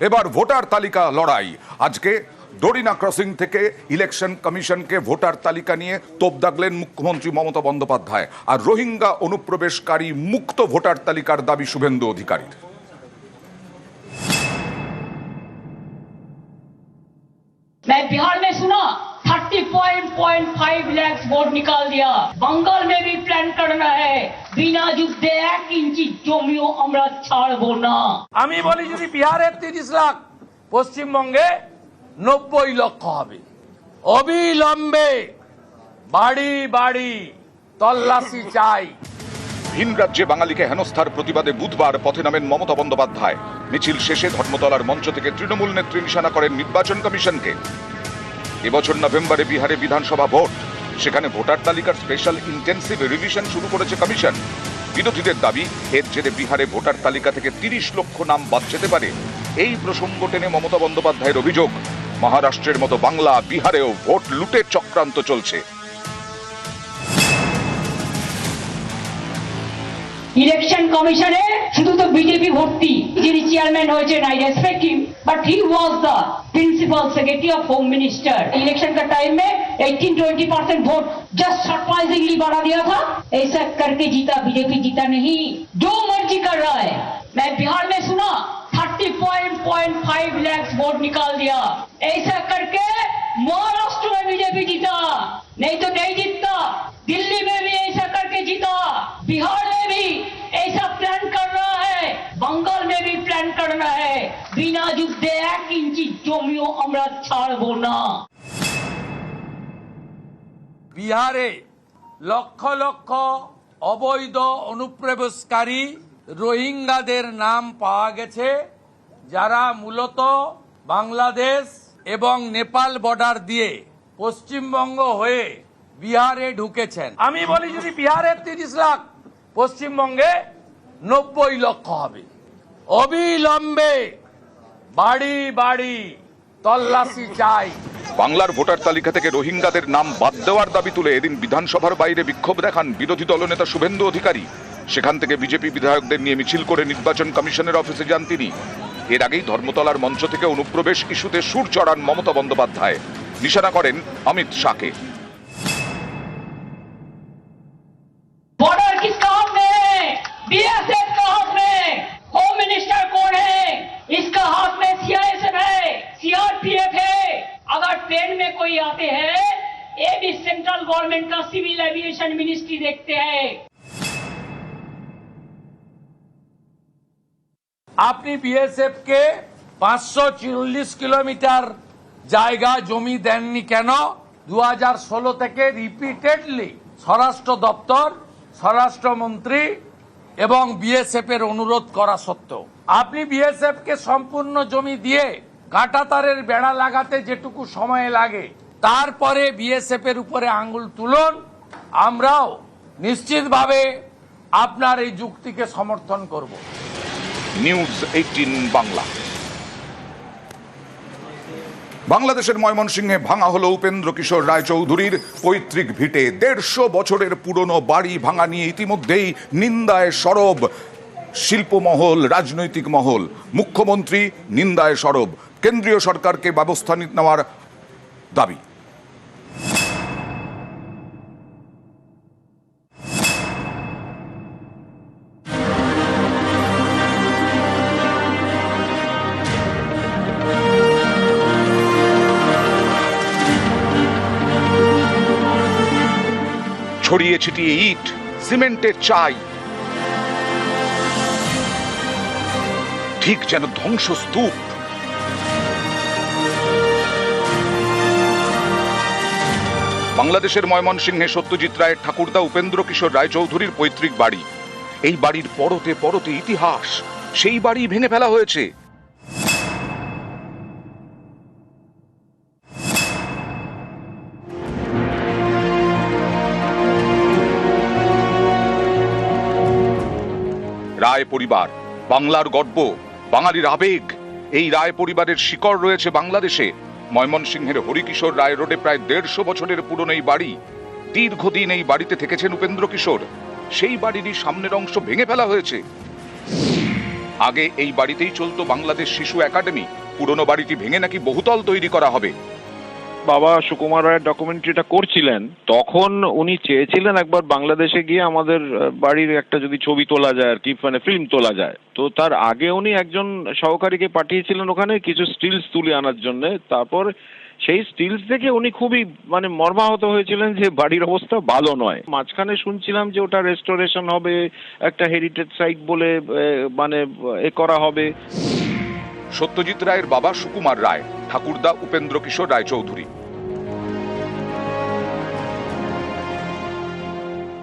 এবার ভোটার তালিকা লড়াই আজকে ডোরিনা ক্রসিং থেকে ইলেকশন কমিশনকে ভোটার তালিকা নিয়ে তোপ দাগলেন মুখ্যমন্ত্রী মমতা বন্দ্যোপাধ্যায় আর রোহিঙ্গা অনুপ্রবেশকারী মুক্ত ভোটার তালিকার দাবি শুভেন্দু অধিকারীর मैं बिहार में सुना thirty point point five lakhs vote निकाल दिया बंगाल में भी प्लान करना है बिना যুদ্ধে এক ইঞ্চি জমিও আমরা ছাড়বো না আমি বলি যদি বিহারের তিরিশ লাখ পশ্চিমবঙ্গে নব্বই লক্ষ হবে অবিলম্বে বাড়ি বাড়ি তল্লাশি চাই ভিন রাজ্যে বাঙালিকে হেনস্থার প্রতিবাদে বুধবার পথে নামেন মমতা বন্দ্যোপাধ্যায় মিছিল শেষে ধর্মতলার মঞ্চ থেকে তৃণমূল নেত্রী নিশানা করেন নির্বাচন কমিশনকে এবছর নভেম্বরে বিহারে বিধানসভা ভোট। সেখানে ভোটার তালিকার স্পেশাল ইন্টেন্সিভ রিভিশন শুরু করেছে কমিশন। বিরোধীদের দাবি এর জেরে বিহারে ভোটার তালিকা থেকে তিরিশ লক্ষ নাম বাদ যেতে পারে। এই প্রসঙ্গ টেনে মমতা বন্দ্যোপাধ্যায়ের অভিযোগ, মহারাষ্ট্রের মতো বাংলা বিহারেও ভোট লুটের চক্রান্ত চলছে। ইলেকশন কমিশনে শুধু তো বিজেপি ভর্তি, যিনি চেয়ারম্যান হয়েছেন I respect him but he was the principal secretary of home minister election का टाइम में 18-20 परसेंट वोट जस्ट सरप्राइजिंगली बढ़ा दिया था। ऐसा करके जीता बीजेपी जीता नहीं, जो मर्ज़ी कर रहा है। मैं बिहार में सुना thirty point point five lakhs vote निकाल दिया। ऐसा करके महाराष्ट्र में बीजेपी जीता। नहीं तो नहीं जीतता दिल्ली में भी ऐसा करके जीता बिहार में भी ऐसा प्लान कर रहा है बंगाल में भी प्लान करना है बिना যুদ্ধে এক ইঞ্চি জমিও আমরা ছাড়বো না বিহারে লক্ষ লক্ষ অবৈধ অনুপ্রবেশকারী রোহিঙ্গাদের নাম পাওয়া গেছে যারা মূলত বাংলাদেশ এবং নেপাল বর্ডার দিয়ে পশ্চিমবঙ্গ হয়ে বিহারে ঢুকেছেন। আমি বলি যদি বিহারের তিরিশ লাখ পশ্চিমবঙ্গে নব্বই লক্ষ হবে। অবিলম্বে বাড়ি বাড়ি তল্লাশি চাই। বাংলার ভোটার তালিকা থেকে রোহিঙ্গাদের নাম বাদ দেওয়ার দাবি তুলে এদিন বিধানসভার বাইরে বিক্ষোভ দেখান বিরোধী দলনেতা শুভেন্দু অধিকারী। সেখান থেকে বিজেপি বিধায়কদের নিয়ে মিছিল করে নির্বাচন কমিশনের অফিসে যান তিনি। এর আগেই ধর্মতলার মঞ্চ থেকে অনুপ্রবেশ ইস্যুতে সুর চড়ান মমতা বন্দ্যোপাধ্যায়। নিশানা করেন অমিত শাহকে बॉर्डर किसका हाथ में है बीएसएफ का हाथ में है। होम मिनिस्टर कौन है इसका हाथ में सीआईएसएफ है सीआरपीएफ है अगर ट्रेन में कोई आते हैं ये भी सेंट्रल गवर्नमेंट का सिविल एविएशन मिनिस्ट्री देखते हैं আপনি বিএসএফ কে পাঁচশো চল্লিশ কিলোমিটার জায়গা, জমি দেননি কেন? দু থেকে রিপিটেডলি স্বরাষ্ট্র দপ্তর, স্বরাষ্ট্রমন্ত্রী এবং বিএসএফ এর অনুরোধ করা সত্ত্বেও। আপনি বিএসএফ কে সম্পূর্ণ জমি দিয়ে কাঁটাতারের বেড়া লাগাতে যেটুকু সময় লাগে, তারপরে বিএসএফ এর উপরে আঙ্গুল তুলুন, আমরাও নিশ্চিতভাবে আপনার এই যুক্তিকে সমর্থন করব। News eighteen Bangla. বাংলাদেশের ময়মনসিংহে ভাঙা হলো উপেন্দ্র কিশোর রায়চৌধুরীর পৈতৃক ভিটে। দেড়শো বছরের পুরনো বাড়ি ভাঙা নিয়ে ইতিমধ্যেই নিন্দায় সরব শিল্পমহল, রাজনৈতিক মহল। মুখ্যমন্ত্রী নিন্দায় সরব। কেন্দ্রীয় সরকারকে ব্যবস্থা নেওয়ার দাবি। ছড়িয়ে ছিটিয়ে ইট, সিমেন্টের চাই। ঠিক যেন ধ্বংসস্তূপ। বাংলাদেশের ময়মনসিংহে সত্যজিৎ রায়ের ঠাকুরদা উপেন্দ্র কিশোর রায়চৌধুরীর পৈতৃক বাড়ি। এই বাড়ির পরতে পরতে ইতিহাস, সেই বাড়ি ভেঙে ফেলা হয়েছে। রায় পরিবার, বাংলার গর্ব, বাঙালির আবেগ। এই রায় পরিবারের শিকড় রয়েছে বাংলাদেশে। ময়মনসিংহের হরিকিশোর রায় রোডে প্রায় দেড়শো বছরের পুরনো এই বাড়ি। দীর্ঘদিন এই বাড়িতে থেকেছেন উপেন্দ্র কিশোর। সেই বাড়িরই সামনের অংশ ভেঙে ফেলা হয়েছে। আগে এই বাড়িতেই চলতো বাংলাদেশ শিশু একাডেমি। পুরনো বাড়িটি ভেঙে নাকি বহুতল তৈরি করা হবে। বাবা সুকুমার রায়ের ডকুমেন্টারিটা করছিলেন, তখন উনি চেয়েছিলেন একবার বাংলাদেশে গিয়ে আমাদের বাড়ির একটা যদি ছবি তোলা যায় আর কি মানে ফিল্ম তোলা যায়। তো তার আগে উনি একজন সহকারীকে পাঠিয়েছিলেন ওখানে কিছু স্টিলস তুলে আনার জন্য। তারপর সেই স্টিলস দেখে উনি খুবই মানে মর্মাহত হয়েছিলেন যে বাড়ির অবস্থা ভালো নয়। মাঝখানে শুনছিলাম যে ওটা রেস্টোরেশন হবে, একটা হেরিটেজ সাইট বলে মানে এ করা হবে। সত্যজিৎ রায়ের বাবা সুকুমার রায়, ঠাকুরদা উপেন্দ্র কিশোর রায়চৌধুরী।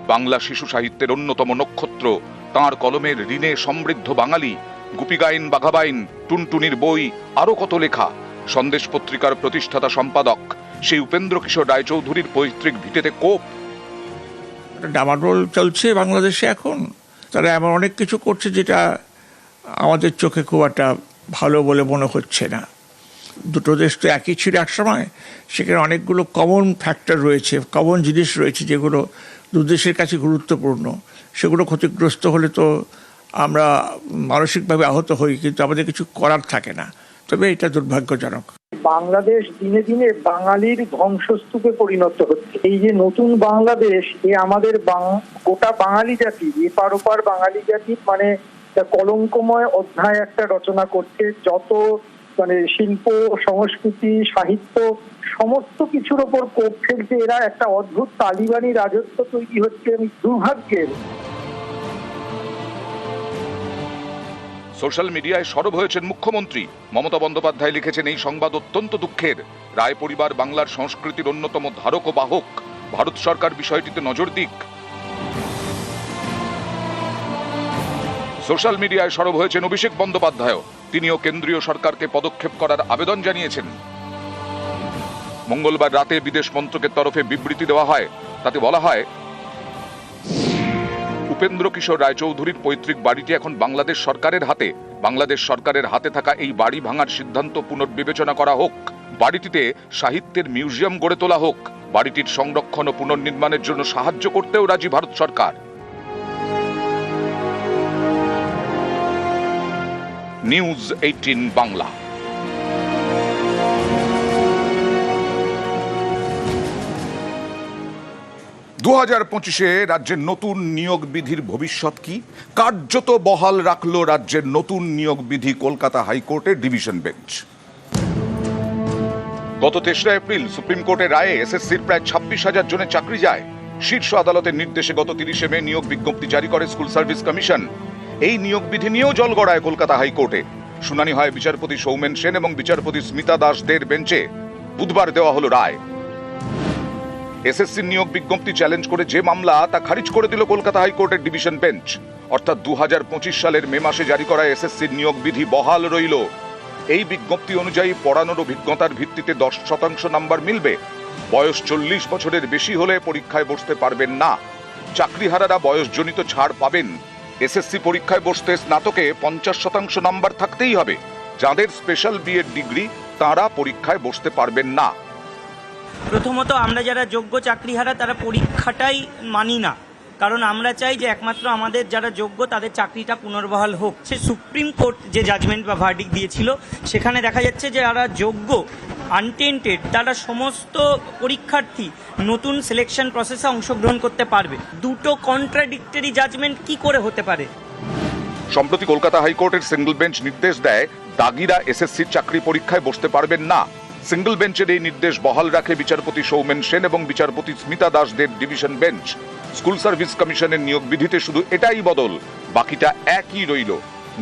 বাংলা শিশু সাহিত্যের অন্যতম নক্ষত্র। তাঁর কলমের ঋণে সমৃদ্ধ বাঙালি, গুপিগাইন বাঘাবাইন, টুনটুনির বই আরও কত লেখা? সন্দেশ পত্রিকার প্রতিষ্ঠাতা সম্পাদক, সেই উপেন্দ্র কিশোর রায়চৌধুরীর পৈতৃক ভিটেতে কোপ। ডামাডোল চলছে বাংলাদেশে এখন। তারা এমন অনেক কিছু করছে যেটা আমাদের চোখে খুব একটা ভালো বলে মনে হচ্ছে না। দুটো দেশ তো একই ছিল একসময় সেখানে অনেকগুলো কমন ফ্যাক্টর রয়েছে কমন জিনিস রয়েছে যেগুলো দু দেশের কাছে গুরুত্বপূর্ণ। সেগুলো ক্ষতিগ্রস্ত হলে তো আমরা মানসিকভাবে আহত হই, কিন্তু আমাদের কিছু করার থাকে না। তবে এটা দুর্ভাগ্যজনক। বাংলাদেশ দিনে দিনে বাঙালির ধ্বংসস্তূপে পরিণত হচ্ছে। এই যে নতুন বাংলাদেশ, এ আমাদের গোটা বাঙালি জাতি এপার ওপার বাঙালি জাতি মানে কলঙ্কময় অধ্যায় একটা রচনা করছে, যত মানে শিল্প, সংস্কৃতি, সাহিত্য, সমস্ত কিছুর ওপর কোপ ফেলছে এরা একটা অদ্ভুত তালিবানি রাজত্ব তৈরি হচ্ছে দুর্ভাগ্যের। সোশ্যাল মিডিয়ায় সরব হয়েছেন মুখ্যমন্ত্রী। মমতা বন্দ্যোপাধ্যায় লিখেছেন, এই সংবাদ অত্যন্ত দুঃখের। রায় পরিবার বাংলার সংস্কৃতির অন্যতম ধারক ও বাহক। ভারত সরকার বিষয়টিতে নজর দিক। সোশ্যাল মিডিয়ায় সরব হয়েছেন অভিষেক বন্দ্যোপাধ্যায় তিনিও কেন্দ্রীয় সরকারকে পদক্ষেপ করার আবেদন জানিয়েছেন। মঙ্গলবার রাতে বিদেশ মন্ত্রকের তরফে বিবৃতি দেওয়া হয়। তাতে বলা হয়, উপেন্দ্র কিশোর রায়চৌধুরীর পৈতৃক বাড়িটি এখন বাংলাদেশ সরকারের হাতে। বাংলাদেশ সরকারের হাতে থাকা এই বাড়ি ভাঙার সিদ্ধান্ত পুনর্বিবেচনা করা হোক। বাড়িটিতে সাহিত্যের মিউজিয়াম গড়ে তোলা হোক। বাড়িটির সংরক্ষণ ও পুনর্নির্মাণের জন্য সাহায্য করতেও রাজি ভারত সরকার। নিউজ এইটিন বাংলা দু হাজার পঁচিশে রাজ্যের নতুন নিয়োগ বিধির ভবিষ্যৎ কি? কার্যত বহাল রাখল রাজ্যের নতুন নিয়োগ বিধি কলকাতা হাইকোর্টের ডিভিশন বেঞ্চ। গত তেসরা এপ্রিল সুপ্রিম কোর্টের রায়ে এসএসসির প্রায় ছাব্বিশ হাজার জনের চাকরি যায়। শীর্ষ আদালতের নির্দেশে গত তিরিশে মে নিয়োগ বিজ্ঞপ্তি জারি করে স্কুল সার্ভিস কমিশন। এই নিয়োগ বিধি নিয়েও জল গড়ায় কলকাতা হাইকোর্টে। শুনানি হয় বিচারপতি সৌমেন সেন এবং বিচারপতি স্মিতা দাসদের বেঞ্চে। বুধবার দেওয়া হলো রায়। এসএসসি নিয়োগ বিজ্ঞপ্তি চ্যালেঞ্জ করে যে মামলা, তা খারিজ করে দিল কলকাতা হাইকোর্টের ডিভিশন বেঞ্চ। অর্থাৎ দু সালের মে মাসে জারি করা এসএসসির নিয়োগ বিধি বহাল রইল। এই বিজ্ঞপ্তি অনুযায়ী পড়ানোর অভিজ্ঞতার ভিত্তিতে দশ শতাংশ নাম্বার মিলবে। বয়স চল্লিশ বছরের বেশি হলে পরীক্ষায় বসতে পারবেন না। চাকরিহারারা বয়সজনিত ছাড় পাবেন। এসএসসি পরীক্ষায় বসতে স্নাতকে পঞ্চাশ শতাংশ নাম্বার থাকতেই হবে। যাদের স্পেশাল বিএড ডিগ্রি তারা পরীক্ষায় বসতে পারবেন না। প্রথমত আমরা যারা যোগ্য চাকরিহারা, তারা পরীক্ষাটাই মানি না। কারণ আমরা চাই যে একমাত্র আমাদের যারা যোগ্য, তাদের চাকরিটা পুনর্বহাল হোক। সে সুপ্রিম কোর্ট যে জাজমেন্ট বা ভার্ডিক দিয়েছিল, সেখানে দেখা যাচ্ছে যে যারা যোগ্য আনটেন্টেড তারা সমস্ত পরীক্ষার্থী নতুন সিলেকশন প্রসেসে অংশগ্রহণ করতে পারবে। দুটো কন্ট্রাডিক্টরি জাজমেন্ট কি করে হতে পারে? সম্প্রতি কলকাতা হাইকোর্টের সিঙ্গল বেঞ্চ নির্দেশ দেয়, দাগিরা এসএসসির চাকরি পরীক্ষায় বসতে পারবেন না। সিঙ্গল বেঞ্চের এই নির্দেশ বহাল রাখে বিচারপতি সৌমেন সেন এবং বিচারপতি স্মিতা দাসদের ডিভিশন বেঞ্চ স্কুল সার্ভিস কমিশনের নিয়োগ বিধিতে শুধু এটাই বদল, বাকিটা একই রইল।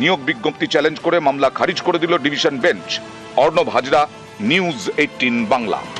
নিয়োগ বিজ্ঞপ্তি চ্যালেঞ্জ করে মামলা খারিজ করে দিল division bench Arnab Hazra news eighteen Bangla